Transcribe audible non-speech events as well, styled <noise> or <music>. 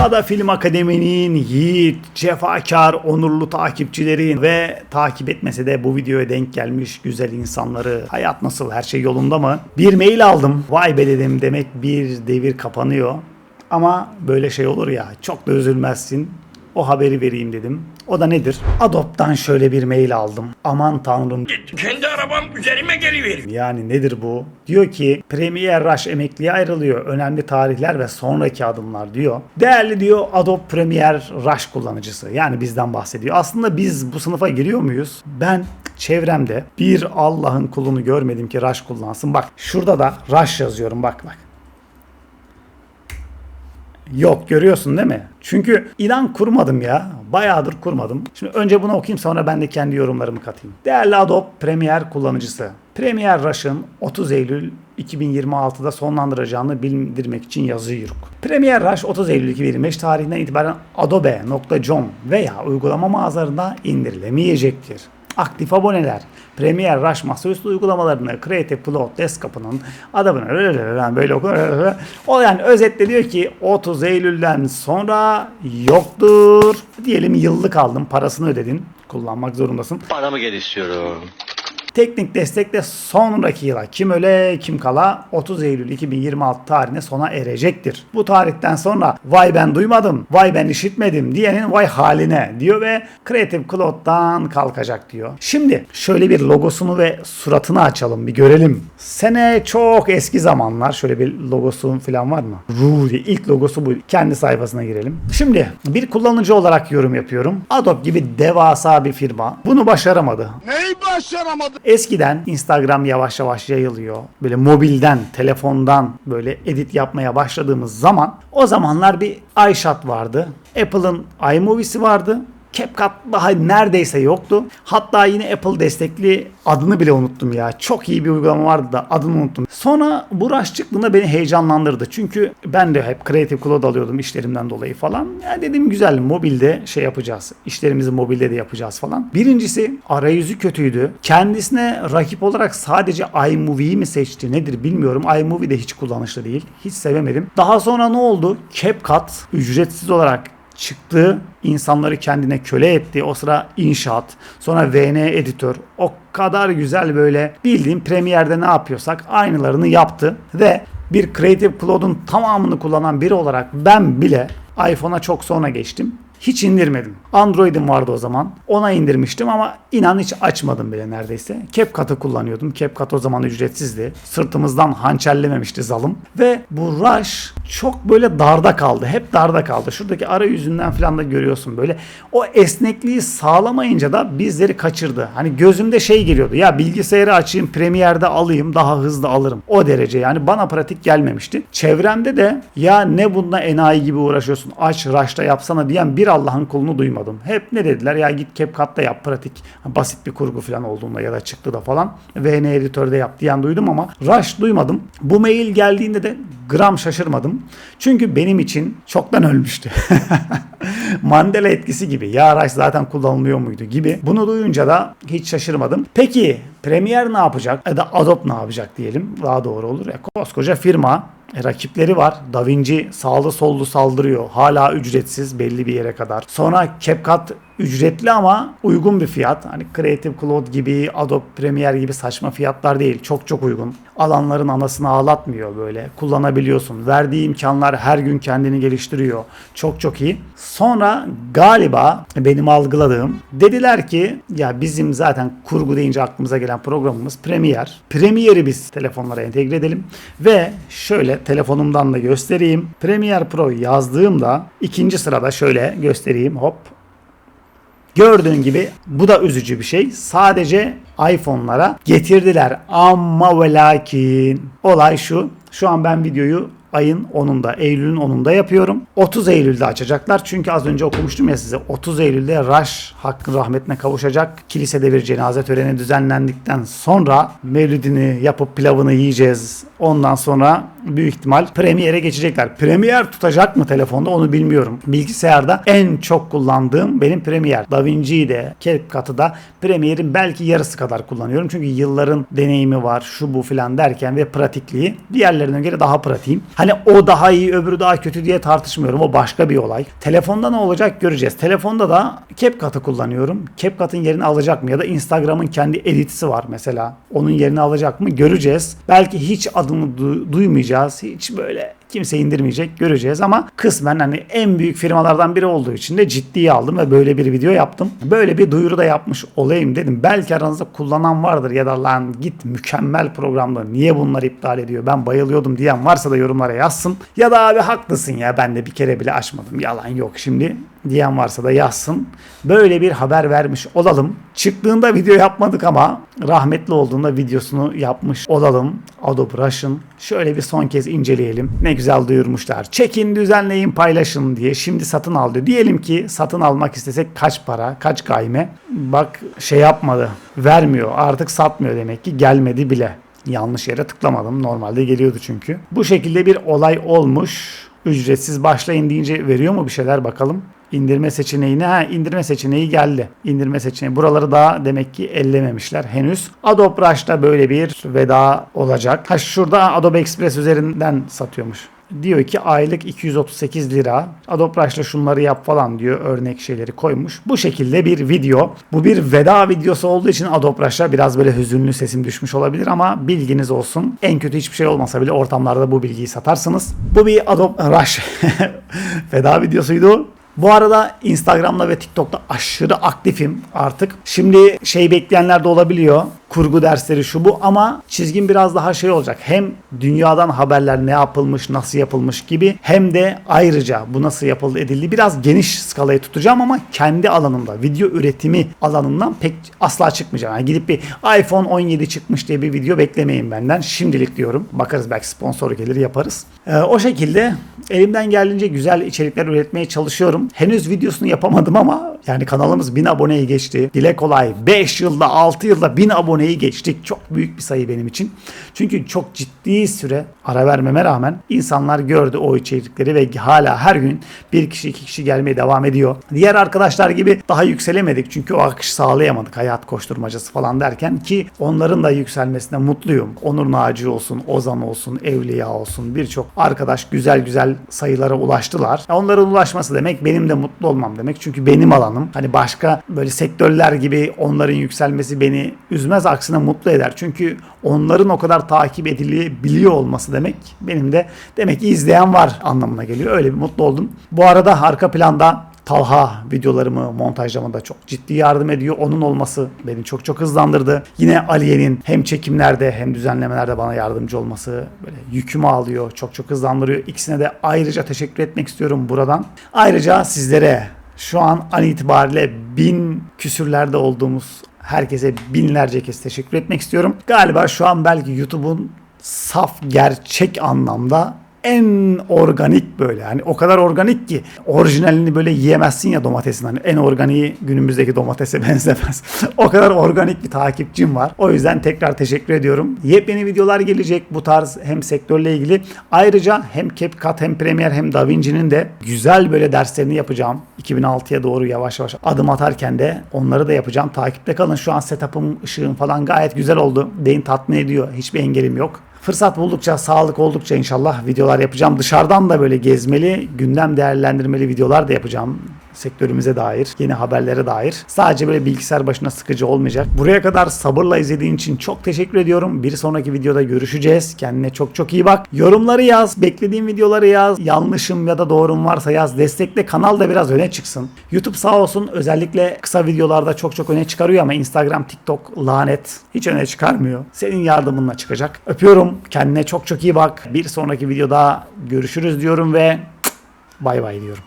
Kada Film Akademi'nin yiğit, cefakar, onurlu takipçileri ve takip etmese de bu videoya denk gelmiş güzel insanları. Hayat nasıl? Her şey yolunda mı? Bir mail aldım. Vay be dedim demek bir devir kapanıyor. Ama böyle şey olur ya çok da üzülmezsin. O haberi vereyim dedim. O da nedir? Adobe'dan şöyle bir mail aldım. Aman tanrım Kendi arabam üzerime geliverir. yani nedir bu? Diyor ki Premier Rush emekliye ayrılıyor. Önemli tarihler ve sonraki adımlar diyor. Değerli diyor Adobe Premiere Rush kullanıcısı. Yani bizden bahsediyor. Aslında biz bu sınıfa giriyor muyuz? Ben çevremde bir Allah'ın kulunu görmedim ki Rush kullansın. Bak şurada da Rush yazıyorum bak bak. Yok görüyorsun değil mi? Çünkü ilan kurmadım ya. Bayağıdır kurmadım. Şimdi önce bunu okuyayım sonra ben de kendi yorumlarımı katayım. Değerli Adobe Premiere kullanıcısı. Premiere Rush'ın 30 Eylül 2026'da sonlandıracağını bildirmek için yazıyoruz. Premiere Rush 30 Eylül 2025 tarihinden itibaren adobe.com veya uygulama mağazalarında indirilemeyecektir. Aktif aboneler Premiere Rush masaüstü uygulamalarını Creative Cloud Desktop'ının adamını böyle oku. O yani özetle diyor ki 30 Eylül'den sonra yoktur. Diyelim yıllık aldın parasını ödedin. Kullanmak zorundasın. Paramı geri istiyorum. Teknik destek de sonraki yıla kim öle kim kala 30 Eylül 2026 tarihine sona erecektir. Bu tarihten sonra vay ben duymadım, vay ben işitmedim diyenin vay haline diyor ve Creative Cloud'dan kalkacak diyor. Şimdi şöyle bir logosunu ve suratını açalım bir görelim. Sene çok eski zamanlar şöyle bir logosu falan var mı? Diye ilk logosu bu. Kendi sayfasına girelim. Şimdi bir kullanıcı olarak yorum yapıyorum. Adobe gibi devasa bir firma bunu başaramadı. Neyi başaramadı? Eskiden Instagram yavaş yavaş yayılıyor. Böyle mobilden, telefondan böyle edit yapmaya başladığımız zaman o zamanlar bir iShot vardı. Apple'ın iMovie'si vardı. CapCut daha neredeyse yoktu. Hatta yine Apple destekli adını bile unuttum ya. Çok iyi bir uygulama vardı da adını unuttum. Sonra bu rush çıktığında beni heyecanlandırdı. Çünkü ben de hep Creative Cloud alıyordum işlerimden dolayı falan. Ya dedim güzel mobilde şey yapacağız. İşlerimizi mobilde de yapacağız falan. Birincisi arayüzü kötüydü. Kendisine rakip olarak sadece iMovie'yi mi seçti nedir bilmiyorum. iMovie de hiç kullanışlı değil. Hiç sevemedim. Daha sonra ne oldu? CapCut ücretsiz olarak çıktı. insanları kendine köle etti. O sıra inşaat, sonra VN editör. O kadar güzel böyle bildiğim Premiere'de ne yapıyorsak aynılarını yaptı ve bir Creative Cloud'un tamamını kullanan biri olarak ben bile iPhone'a çok sonra geçtim. Hiç indirmedim. Android'im vardı o zaman. Ona indirmiştim ama inan hiç açmadım bile neredeyse. CapCut'ı kullanıyordum. CapCut o zaman ücretsizdi. Sırtımızdan hançerlememişti zalım. Ve bu Rush çok böyle darda kaldı. Hep darda kaldı. Şuradaki arayüzünden falan da görüyorsun böyle. O esnekliği sağlamayınca da bizleri kaçırdı. Hani gözümde şey geliyordu. Ya bilgisayarı açayım, Premiere'de alayım, daha hızlı alırım. O derece yani bana pratik gelmemişti. Çevremde de ya ne bununla enayi gibi uğraşıyorsun. Aç Rush'ta yapsana diyen bir Allah'ın kulunu duymadım. Hep ne dediler? Ya git CapCut'ta yap pratik. Basit bir kurgu falan olduğunda ya da çıktı da falan. VN editörde yap diyen duydum ama Rush duymadım. Bu mail geldiğinde de gram şaşırmadım. Çünkü benim için çoktan ölmüştü. <laughs> Mandela etkisi gibi. Ya Rush zaten kullanılıyor muydu gibi. Bunu duyunca da hiç şaşırmadım. Peki Premiere ne yapacak? Ya da Adobe ne yapacak diyelim. Daha doğru olur. Ya, koskoca firma rakipleri var. DaVinci sağlı sollu saldırıyor. Hala ücretsiz belli bir yere kadar. Sonra CapCut ücretli ama uygun bir fiyat. Hani Creative Cloud gibi, Adobe Premiere gibi saçma fiyatlar değil. Çok çok uygun. Alanların anasını ağlatmıyor böyle. Kullanabiliyorsun. Verdiği imkanlar her gün kendini geliştiriyor. Çok çok iyi. Sonra galiba benim algıladığım dediler ki ya bizim zaten kurgu deyince aklımıza gelen programımız Premiere. Premiere'i biz telefonlara entegre edelim ve şöyle telefonumdan da göstereyim. Premiere Pro yazdığımda ikinci sırada şöyle göstereyim. Hop Gördüğün gibi bu da üzücü bir şey. Sadece iPhone'lara getirdiler. Ama ve lakin olay şu. Şu an ben videoyu ayın 10'unda, Eylül'ün 10'unda yapıyorum. 30 Eylül'de açacaklar. Çünkü az önce okumuştum ya size. 30 Eylül'de Rush hakkın rahmetine kavuşacak. Kilisede bir cenaze töreni düzenlendikten sonra mevlidini yapıp pilavını yiyeceğiz. Ondan sonra büyük ihtimal Premiere'e geçecekler. Premiere tutacak mı telefonda onu bilmiyorum. Bilgisayarda en çok kullandığım benim Premiere. DaVinci'yi de, CapCut'ı da Premiere'in belki yarısı kadar kullanıyorum. Çünkü yılların deneyimi var, şu bu filan derken ve pratikliği diğerlerine göre daha pratiğim. Hani o daha iyi öbürü daha kötü diye tartışmıyorum. O başka bir olay. Telefonda ne olacak göreceğiz. Telefonda da CapCut'ı kullanıyorum. CapCut'ın yerini alacak mı? Ya da Instagram'ın kendi editisi var mesela. Onun yerini alacak mı? Göreceğiz. Belki hiç adını du- duymayacağız. Hiç böyle kimse indirmeyecek göreceğiz ama kısmen hani en büyük firmalardan biri olduğu için de ciddiye aldım ve böyle bir video yaptım. Böyle bir duyuru da yapmış olayım dedim. Belki aranızda kullanan vardır ya da lan git mükemmel programda niye bunları iptal ediyor ben bayılıyordum diyen varsa da yorumlara yazsın. Ya da abi haklısın ya ben de bir kere bile açmadım yalan yok şimdi diyen varsa da yazsın. Böyle bir haber vermiş olalım. Çıktığında video yapmadık ama rahmetli olduğunda videosunu yapmış olalım. Adobe Rush'ın şöyle bir son kez inceleyelim. Ne güzel duyurmuşlar. Çekin, düzenleyin, paylaşın diye. Şimdi satın al diyor. Diyelim ki satın almak istesek kaç para, kaç gayme? Bak şey yapmadı. Vermiyor. Artık satmıyor demek ki. Gelmedi bile. Yanlış yere tıklamadım. Normalde geliyordu çünkü. Bu şekilde bir olay olmuş. Ücretsiz başlayın deyince veriyor mu bir şeyler bakalım. İndirme seçeneğine ha indirme seçeneği geldi. İndirme seçeneği. Buraları daha demek ki ellememişler henüz. Adobe Rush'ta böyle bir veda olacak. Ha şurada Adobe Express üzerinden satıyormuş. Diyor ki aylık 238 lira. Adobe Rush'la şunları yap falan diyor. Örnek şeyleri koymuş. Bu şekilde bir video. Bu bir veda videosu olduğu için Adobe Rush'a biraz böyle hüzünlü sesim düşmüş olabilir ama bilginiz olsun. En kötü hiçbir şey olmasa bile ortamlarda bu bilgiyi satarsınız. Bu bir Adobe Rush <laughs> veda videosuydu. Bu arada Instagram'da ve TikTok'ta aşırı aktifim artık. Şimdi şey bekleyenler de olabiliyor. Kurgu dersleri şu bu ama çizgim biraz daha şey olacak. Hem dünyadan haberler ne yapılmış, nasıl yapılmış gibi hem de ayrıca bu nasıl yapıldı edildi biraz geniş skalayı tutacağım ama kendi alanımda video üretimi alanından pek asla çıkmayacağım. Yani gidip bir iPhone 17 çıkmış diye bir video beklemeyin benden. Şimdilik diyorum. Bakarız belki sponsor gelir yaparız. Ee, o şekilde elimden geldiğince güzel içerikler üretmeye çalışıyorum. Henüz videosunu yapamadım ama yani kanalımız 1000 aboneyi geçti. Dile kolay 5 yılda 6 yılda 1000 aboneyi geçtik. Çok büyük bir sayı benim için. Çünkü çok ciddi süre ara vermeme rağmen insanlar gördü o içerikleri ve hala her gün bir kişi iki kişi gelmeye devam ediyor. Diğer arkadaşlar gibi daha yükselemedik çünkü o akışı sağlayamadık hayat koşturmacası falan derken ki onların da yükselmesine mutluyum. Onur Naci olsun, Ozan olsun, Evliya olsun birçok arkadaş güzel güzel sayılara ulaştılar. Onların ulaşması demek benim de mutlu olmam demek. Çünkü benim alanım. Hani başka böyle sektörler gibi onların yükselmesi beni üzmez aksine mutlu eder. Çünkü onların o kadar takip edilebiliyor olması demek benim de demek ki izleyen var anlamına geliyor. Öyle bir mutlu oldum. Bu arada arka planda Talha videolarımı montajlamada çok ciddi yardım ediyor. Onun olması beni çok çok hızlandırdı. Yine Aliye'nin hem çekimlerde hem düzenlemelerde bana yardımcı olması böyle yükümü alıyor. Çok çok hızlandırıyor. İkisine de ayrıca teşekkür etmek istiyorum buradan. Ayrıca sizlere şu an an itibariyle bin küsürlerde olduğumuz herkese binlerce kez teşekkür etmek istiyorum. Galiba şu an belki YouTube'un saf gerçek anlamda en organik böyle hani o kadar organik ki orijinalini böyle yiyemezsin ya domatesin hani en organiği günümüzdeki domatese <laughs> benzemez. o kadar organik bir takipçim var. O yüzden tekrar teşekkür ediyorum. Yepyeni videolar gelecek bu tarz hem sektörle ilgili. Ayrıca hem CapCut hem Premiere hem DaVinci'nin de güzel böyle derslerini yapacağım. 2006'ya doğru yavaş yavaş adım atarken de onları da yapacağım. Takipte kalın. Şu an setup'ım, ışığım falan gayet güzel oldu. Beni tatmin ediyor. Hiçbir engelim yok. Fırsat buldukça, sağlık oldukça inşallah videolar yapacağım. Dışarıdan da böyle gezmeli, gündem değerlendirmeli videolar da yapacağım sektörümüze dair, yeni haberlere dair. Sadece böyle bilgisayar başına sıkıcı olmayacak. Buraya kadar sabırla izlediğin için çok teşekkür ediyorum. Bir sonraki videoda görüşeceğiz. Kendine çok çok iyi bak. Yorumları yaz, beklediğin videoları yaz. Yanlışım ya da doğrum varsa yaz. Destekle kanal da biraz öne çıksın. YouTube sağ olsun özellikle kısa videolarda çok çok öne çıkarıyor ama Instagram, TikTok lanet hiç öne çıkarmıyor. Senin yardımınla çıkacak. Öpüyorum. Kendine çok çok iyi bak. Bir sonraki videoda görüşürüz diyorum ve bay bay diyorum.